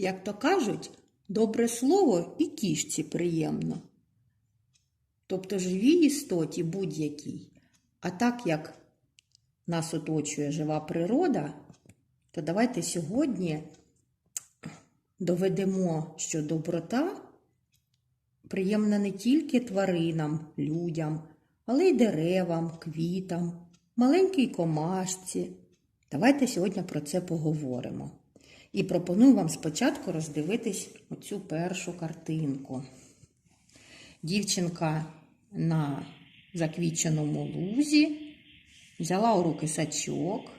Як то кажуть, добре слово і кішці приємно. Тобто живій істоті будь-якій. А так як нас оточує жива природа, то давайте сьогодні доведемо, що доброта приємна не тільки тваринам, людям, але й деревам, квітам, маленькій комашці. Давайте сьогодні про це поговоримо. І пропоную вам спочатку роздивитись оцю першу картинку. Дівчинка на заквіченому лузі взяла у руки сачок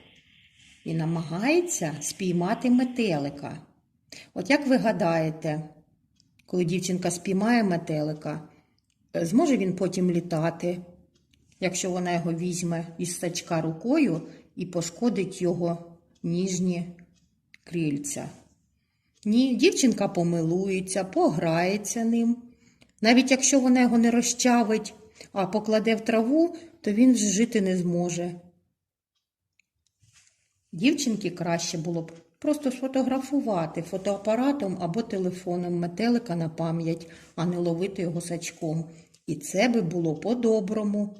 і намагається спіймати метелика. От як ви гадаєте, коли дівчинка спіймає метелика, е, зможе він потім літати, якщо вона його візьме із сачка рукою і пошкодить його ніжні крильця? Ні, дівчинка помилується, пограється ним. Навіть якщо вона його не розчавить, а покладе в траву, то він жити не зможе. Дівчинки краще було б просто сфотографувати фотоапаратом або телефоном метелика на пам'ять, а не ловити його сачком. І це би було по-доброму.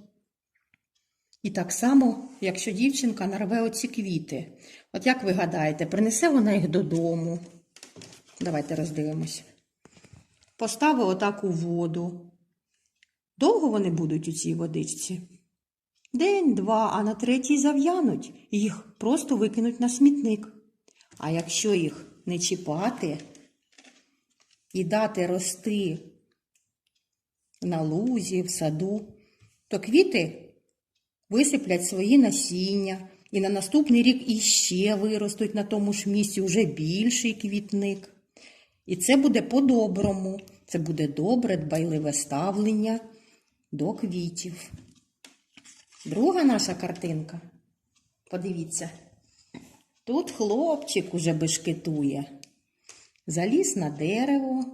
І так само, якщо дівчинка нарве оці квіти. От як ви гадаєте, принесе вона їх додому? Давайте роздивимось. Постави отак воду. Довго вони будуть у цій водичці? День, два, а на третій зав'януть, їх просто викинуть на смітник. А якщо їх не чіпати і дати рости на лузі, в саду, то квіти висиплять свої насіння, і на наступний рік іще виростуть на тому ж місці уже більший квітник. І це буде по-доброму. Це буде добре, дбайливе ставлення до квітів. Друга наша картинка. Подивіться. Тут хлопчик уже бешкетує. Заліз на дерево,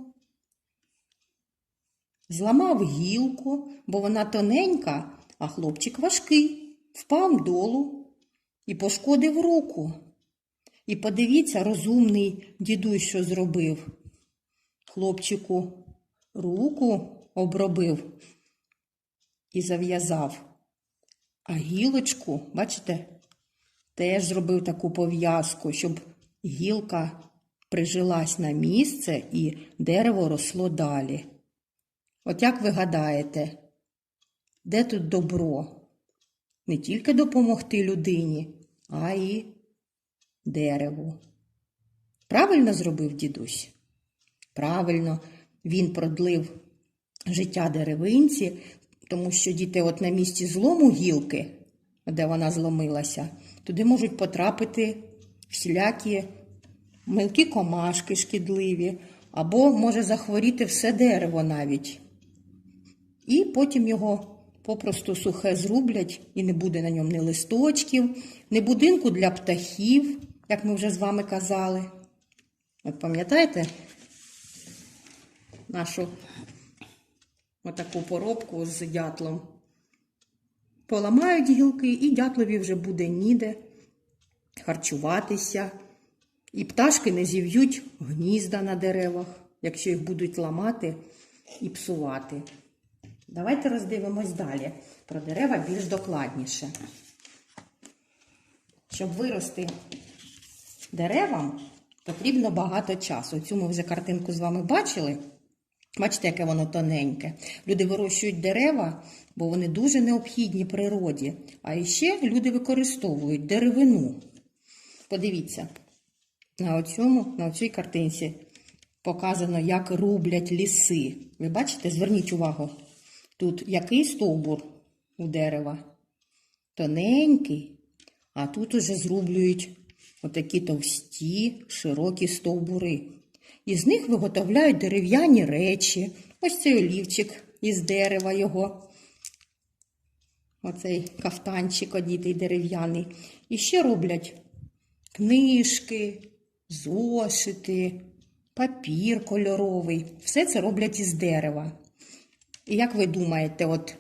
зламав гілку, бо вона тоненька, а хлопчик важкий, впав долу і пошкодив руку. І подивіться, розумний дідусь, що зробив. Хлопчику руку обробив і зав'язав. А гілочку, бачите, теж зробив таку пов'язку, щоб гілка прижилась на місце і дерево росло далі. От як ви гадаєте, де тут добро? Не тільки допомогти людині, а й дереву. Правильно зробив дідусь? Правильно, він продлив життя деревинці, тому що діти от на місці злому гілки, де вона зломилася, туди можуть потрапити всілякі мілкі комашки шкідливі, або може захворіти все дерево навіть. І потім його попросту сухе зрублять, і не буде на ньому ні листочків, ні будинку для птахів, як ми вже з вами казали. От пам'ятаєте нашу отаку поробку з дятлом? Поламають гілки, і дятлові вже буде ніде харчуватися. І пташки не зів'ють гнізда на деревах, якщо їх будуть ламати і псувати. Давайте роздивимось далі про дерева більш докладніше. Щоб вирости деревам, потрібно багато часу. Цю ми вже картинку з вами бачили. Бачите, яке воно тоненьке. Люди вирощують дерева, бо вони дуже необхідні природі. А ще люди використовують деревину. Подивіться, на оцьому, на цій картинці показано, як рублять ліси. Ви бачите, зверніть увагу. Тут який стовбур у дерева? Тоненький, а тут уже зрублюють отакі товсті, широкі стовбури. Із них виготовляють дерев'яні речі. Ось цей олівчик із дерева його. Оцей кафтанчик одітий дерев'яний. І ще роблять книжки, зошити, папір кольоровий. Все це роблять із дерева. І як ви думаєте, от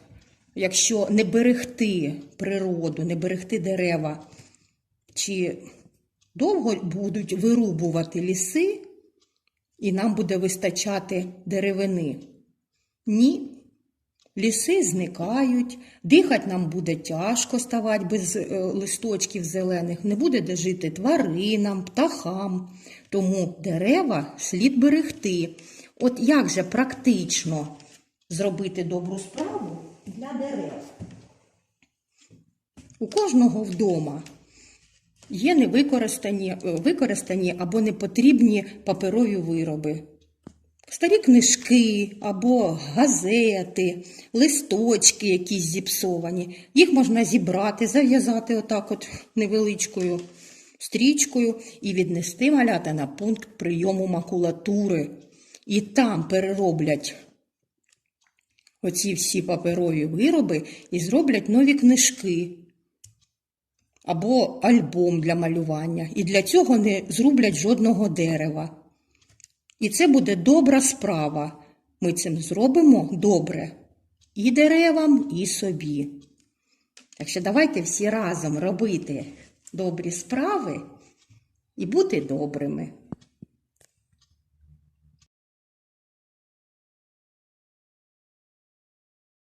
якщо не берегти природу, не берегти дерева, чи довго будуть вирубувати ліси, і нам буде вистачати деревини. Ні. Ліси зникають, дихати нам буде тяжко ставати без е, листочків зелених, не буде де жити тваринам, птахам. Тому дерева слід берегти. От як же практично зробити добру справу для дерев? У кожного вдома є невикористані е, використані або непотрібні паперові вироби. Старі книжки або газети, листочки якісь зіпсовані. Їх можна зібрати, зав'язати отак от невеличкою стрічкою і віднести малята на пункт прийому макулатури. І там перероблять оці всі паперові вироби і зроблять нові книжки або альбом для малювання. І для цього не зроблять жодного дерева. І це буде добра справа. Ми цим зробимо добре і деревам, і собі. Так що давайте всі разом робити добрі справи і бути добрими.